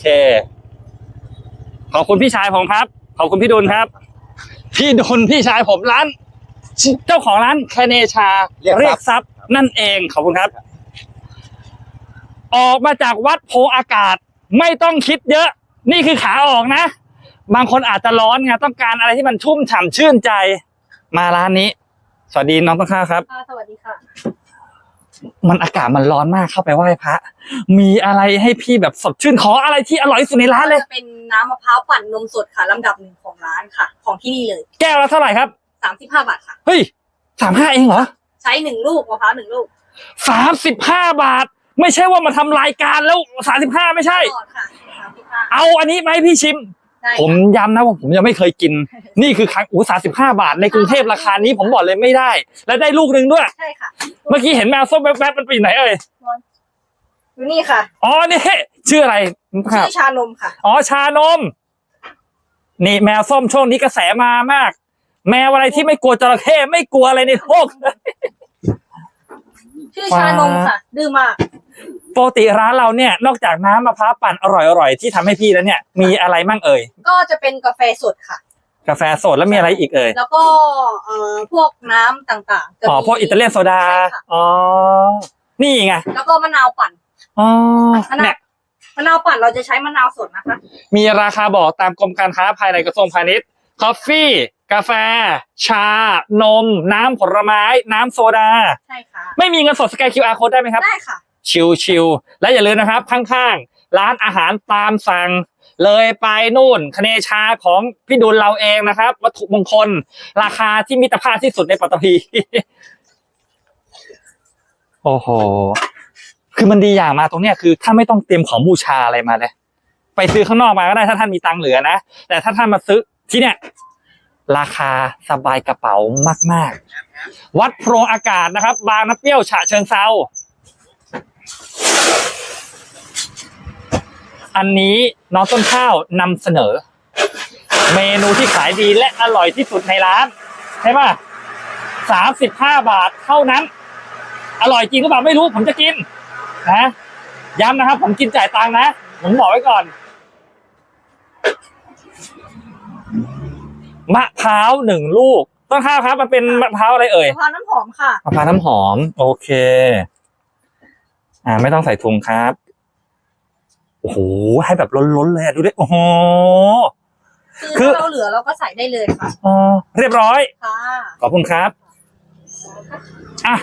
เค ขอบคุณพี่ชายผมครับ ขอบคุณพี่ดุลครับ พี่ดุลพี่ชายผมร้าน เจ้าของร้านแคเนชาเรียกทรัพย์เรียกทรัพย์นั่นเองขอบคุณครับ ออกมาจากวัดโพอากาศไม่ต้องคิดเยอะ นี่คือขาออกนะ บางคนอาจจะร้อนไงต้องการอะไรที่มันชุ่มฉ่ำชื่นใจ มาร้านนี้ สวัสดีน้องต้นข้าวครับ ค่ะสวัสดีค่ะ มันอากาศมันร้อนมากเข้าไปไหว้พระ มีอะไรให้พี่แบบสดชื่นขออะไรที่อร่อยที่สุดในร้านเลย จะเป็นน้ำมะพร้าวปั่นนมสดค่ะลำดับหนึ่งของร้านค่ะ ของที่นี่เลย แก้วละเท่าไหร่ครับสามสิบห้าบาทค่ะ เฮ้ยสามห้าเองเหรอ ใช้หนึ่งลูกมะพร้าวหนึ่งลูกสามสิบห้าบาท ไม่ใช่ว่ามาทำรายการแล้วสามสิบห้าไม่ใช่ ตลอดค่ะสามสิบห้า เอาอันนี้ไหมาให้พี่ชิมได้ค่ะ ผมย้ำนะว่าผมยังไม่เคยกิน นี่คือครั้งอู้สาสิบห้าบาท ในกรุงเทพราคานี้ผมบอกเลยไม่ได้ และได้ลูกหนึ่งด้วย ใช่ค่ะ เมื่อกี้เห็นแมวส้มแวบๆมันไปอยู่ไหนเอ่ยอยู่นี่ค่ะ อ๋อนี่ชื่ออะไรคชื่รับอชานมค่ะ อ๋อชานม นี่แมวส้มช่วงนี้กระแสมามาก แมวอะไรที่ไม่กลัวจระเข้ไม่กลัวอะไรในโลกชื่อชานมค่ะ ดื้อมาก ปกติร้านเราเนี่ยนอกจากน้ำมะพร้าวปั่นอร่อยๆที่ทำให้พี่แล้วเนี่ยมีอะไรมั่งเอ่ยก็จะเป็นกาแฟสดค่ะ กาแฟสดแล้วมีอะไรอีกเอ่ยแล้วก็เอ่อพวกน้ำต่างๆจะอ๋อมีพวกอิตาเลียนโซดาใช่ค่ะอ๋อนี่ไงแล้วก็มะนาวปั่นอ๋อมะนาเนี่วยมะนาวปั่นเราจะใช้มะนาวสดนะคะ มีราคาบอกตามกรมการค้าภายในกระทรวงพาณิชย์คอฟฟี่กาแฟ ชา นม น้ำผลไม้ น้ำโซดา ใช่ค่ะ ไม่มีเงินสดสแกน QR code ได้ไหมครับ ได้ค่ะ ชิวๆและอย่าลืมนะครับ ข้างๆ ร้านอาหารตามสั่ง เลยไปนู่นคเนชาของพี่ดุลเราเองนะครับ วัตถุมงคล ราคาที่มิตรภาพที่สุดในปัตตภีโอ้โห คือมันดีอย่างมาตรงเนี้ยคือ ถ้าไม่ต้องเตรียมของบูชาอะไรมาเลย ไปซื้อข้างนอกมาก็ได้ถ้าท่านมีตังค์เหลือนะ แต่ถ้าท่านมาซื้อที่เนี่ยราคาสบายกระเป๋ามาก ๆ วัดโพรงอากาศนะครับ บางน้ำเปรี้ยวฉะเชิงเซา อันนี้น้องต้นข้าวนำเสนอ เมนูที่ขายดีและอร่อยที่สุดในร้านใช่ป่ะสามสิบห้าบาทเท่านั้น อร่อยจริงหรือเปล่าไม่รู้ผมจะกินนะย้ำนะครับ ผมกินจ่ายตังค์นะ ผมบอกไว้ก่อนมะพร้าวหนึ่งลูก ต้นข้าวครับ มันเป็นมะพร้าวอะไรเอ่ยมะพร้าวน้ำหอมค่ะมะพร้าวน้ำหอม โอเค อ่า ไม่ต้องใส่ถุงครับ โอ้โหให้แบบล้นๆเลยอะดูดิโอ้โห คืคืออ ถ้าเราเหลือเราก็ใส่ได้เลยค่ะอ๋อเรียบร้อย ค่ะขอบคุณครับอะ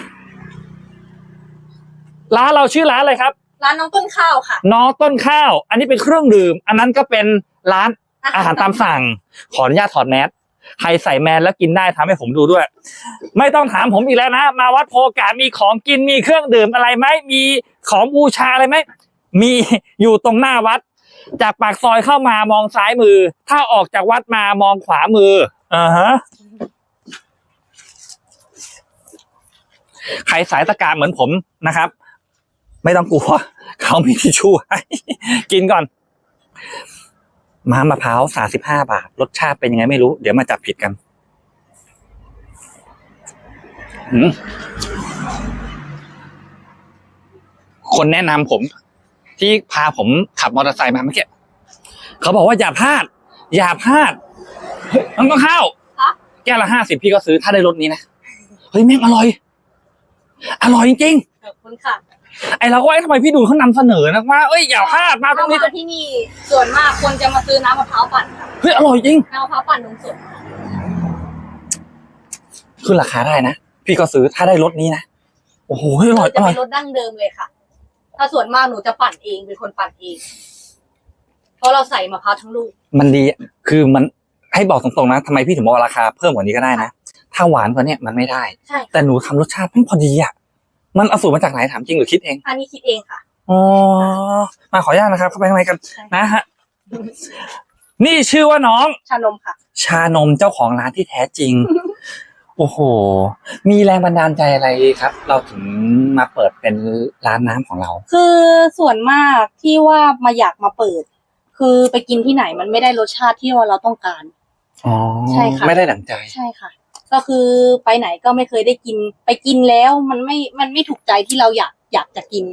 ร้านเราชื่อร้านอะไรครับ ร้านน้องต้นข้าวค่ะน้องต้นข้าว อันนี้เป็นเครื่องดื่ม อันนั้นก็เป็นร้าน อาหารตามสั่ง ขออนุญาตถอดแมสใครใส่แมสแล้วกินได้ทำให้ผมดูด้วย ไม่ต้องถามผมอีกแล้วนะ มาวัดโพกามีของกินมีเครื่องดื่มอะไรไหมมีของบูชาอะไรไหม มีอยู่ตรงหน้าวัด จากปากซอยเข้ามามองซ้ายมือ ถ้าออกจากวัดมามองขวามืออ่าฮะใครสายตะการเหมือนผมนะครับ ไม่ต้องกลัวเขามีทิชชู่ให้กินก่อนม้ามะพร้าวสาสิบห้าบาท รสชาติเป็นยังไงไม่รู้ เดี๋ยวมาจับผิดกันคนแนะนำผม ที่พาผมขับมอเตอร์ไซค์มาเมื่อกี้เขาบอกว่าอย่าพลาด อย่าพลาดเฮ้ยมันต้องเข้าคะแก้วละห้าสิบพี่ก็ซื้อถ้าได้รสนี้นะเฮ้ยแม่งอร่อย อร่อยจริงขอบคุณค่ะๆไอเราก็ว่าเอ้ยทำไมพี่ดูเขานำเสนอนะว่าเอ้ยอย่าพลาดมาตรงนี้ถ้าที่นี่ส่วนมากคนจะมาซื้อน้ำมะพร้าวปั่นค่ะเฮ้ยอร่อยจริงน้ำมะพร้าวปั่นนมสดขึ้นราคาได้นะพี่ก็ซื้อถ้าได้รสนี้นะโอ้โหอร่อยอจะร่อเป็ยนรสดั้งเดิมเลยค่ะ ถ้าส่วนมากหนูจะปั่นเองเป็นคนปั่นเอง เพราะเราใส่มะพร้าวทั้งลูก มันดีคือมันให้บอกตรงๆนะทำไมพี่ถึงบอกว่าราคาเพิ่มกว่านี้ก็ได้นะ ถ้าหวานกว่าเนี้ยมันไม่ได้ ใช่ แต่หนูทำรสชาติมันพอดีอะมันเอาสูตรมาจากไหนถามจริงหรือคิดเองอันนี้คิดเองค่ะ อ๋อมาขออนุญาตนะครับเข้าไปข้างในกันใช่ นะฮะนี่ชื่อว่าน้อง ชานมค่ะ ชานมเจ้าของร้านที่แท้จริง โอ้โห มีแรงบันดาลใจอะไรครับ เราถึงมาเปิดเป็นร้านน้ำของเรา คือส่วนมากที่ว่ามาอยากมาเปิด คือไปกินที่ไหนมันไม่ได้รสชาติที่ว่าเราต้องการ อ๋อใช่ค่ะ ไม่ได้ดั่งใจ ใช่ค่ะ ก็คือไปไหนก็ไม่เคยได้กินไปกินแล้วมันไม่มันไม่ถูกใจที่เราอยากอยากจะกิน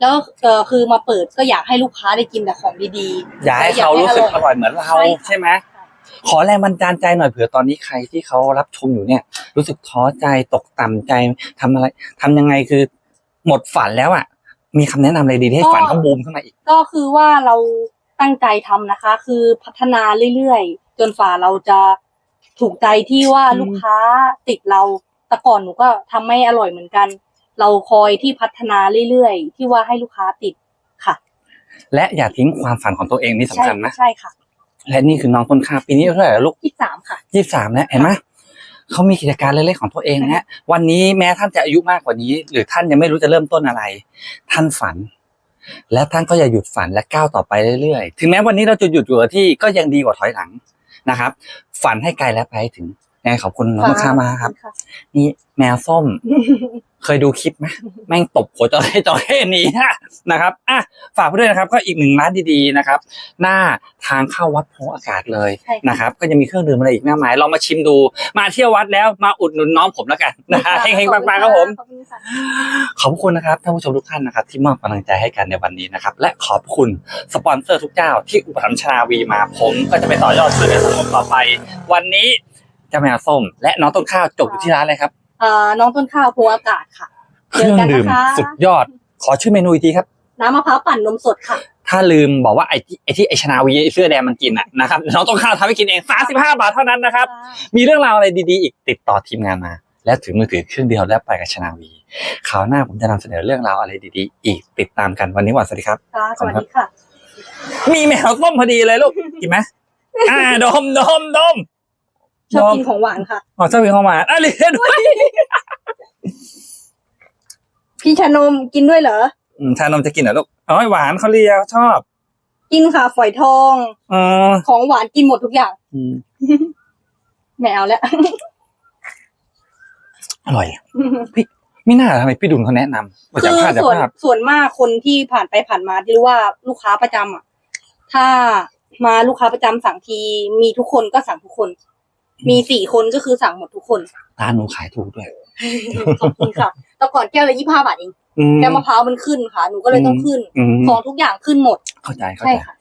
แล้วเออคือมาเปิดก็อยากให้ลูกค้าได้กินแต่ของดี อยากให้เขารู้สึกอร่อยเหมือนเราใช่ค่ะ ใช่ไหม ขอแรงบันดาลใจหน่อยเผื่อตอนนี้ใครที่เขารับชมอยู่เนี่ย รู้สึกท้อใจตกต่ำใจทำอะไรทำยังไงคือ หมดฝันแล้วอะ มีคำแนะนำอะไรดีที่ให้ฝันเขาบูมขึ้นมาอีกๆก็คือว่าเราตั้งใจทำนะคะ คือพัฒนาเรื่อยๆ จนฝ่าเราจะถูกใจที่ว่าอืม ลูกค้าติดเราแต่ก่อนหนูก็ทำไม่อร่อยเหมือนกัน เราคอยที่พัฒนาเรื่อยๆ ที่ว่าให้ลูกค้าติดค่ะและอย่าทิ้งความฝันของตัวเองนี่สำคัญนะ ใช่ค่ะ และนี่คือน้องต้นข้าวปีนี้อายุเท่าไหร่แล้วลูกยี่สามค่ะยี่สามแล้วเห็นไหมเขามีกิจการเล็กๆของตัวเองนะฮะวันนี้แม้ท่านจะอายุมากกว่านี้ หรือท่านยังไม่รู้จะเริ่มต้นอะไร ท่านฝัน และท่านก็อย่าหยุดฝันและก้าวต่อไปเรื่อยๆ ถึงแม้วันนี้เราจะหยุดอยู่กับที่ก็ยังดีกว่าถอยหลังนะครับ ฝันให้ไกลและไปให้ถึง ยังไงขอบคุณน้องต้นข้าวมากครับ นี่แมวส้ม เคยดูคลิปไหมแม่งตบหัวจระเข้จระเข้หนี้นะครับอะฝากไว้ด้วยนะครับ ก็อีกหนึ่งร้านดีๆนะครับ หน้าทางเข้าวัดโพอากาศเลยใช่ค่ะนะครับ ก็จะมีเครื่องดื่มอะไรอีกมากมายลองมาชิมดู มาเที่ยววัดแล้วมาอุดหนุนน้องผมแล้วกันนะฮะเฮงๆปังๆครับผมขอบคุณค่ะขอบคุณนะครับท่านผู้ชมทุกท่านนะครับ ที่มอบกำลังใจให้กันในวันนี้นะครับ และขอบคุณสปอนเซอร์ทุกเจ้าที่อุปถัมภ์ชนาวีมาผม ก็จะไปต่อยอดสื่อในสังคมต่อไป วันนี้ เจ้าแมวส้ม และน้องต้นข้าวจบอยู่ที่ร้านเลยครับเอ่อน้องต้นข้าวโพอากาศค่ะเครื่องดื่มเจอกันนะคะสุดยอด ขอชื่อเมนูอีกทีครับ น้ำมะพร้าวปั่นนมสดค่ะ ถ้าลืมบอกว่าไอ้ที่ไอ้ที่ไอชนาวีไอ้เสื้อแดงมันกินอะนะครับน้องต้นข้าวทำให้กินเอง35บาทเท่านั้นนะครับ มีเรื่องราวอะไรดีๆ อีกติดต่อทีมงานมา แล้วถึงมือถือเครื่องเดียวแล้วไปกับชนาวีคราวหน้าผมจะนำเสนอเรื่องราวอะไรดีๆ อีกติดตามกันวันนี้หวันสวัสดีครับ ค่ะสวัสดีค่ะ มีแมวส้มพอดีเลยลูกกินไหมอ่าดมดมดม ชอบกินของหวานค่ะ อ๋อเจ้ามีเข้ามาอะเรียนด้วย พี่ชานมกินด้วยเหรอ อืมชานมจะกินเหรอลูกอ๋อหวานเขาเรียกชอบ กินค่ะ ฝอยทองอ๋อของหวานกินหมดทุกอย่างอืมแมวแล้ว อร่อยไม่น่าทำไมพี่ดุลเขาแนะนำมาคืจากอพลาดจากส่วนพลาดส่วนมากคนที่ผ่านไปผ่านมาที่รู้ว่าลูกค้าประจำอะ ถ้ามาลูกค้าประจำสั่งทีมีทุกคนก็สั่งทุกคน มีสี่คนก็คือสั่งหมดทุกคนร้านหนูขายถูกด้วย ขอบคุณค่ะแต่ก่อนแก้วละยี่ห้าบาทเองอืม แก้วมะพร้าวมันขึ้นค่ะ หนูก็เลยต้องขึ้น อืม ของทุกอย่างขึ้นหมด เข้าใจเข้าใช่ใจ ค่ะ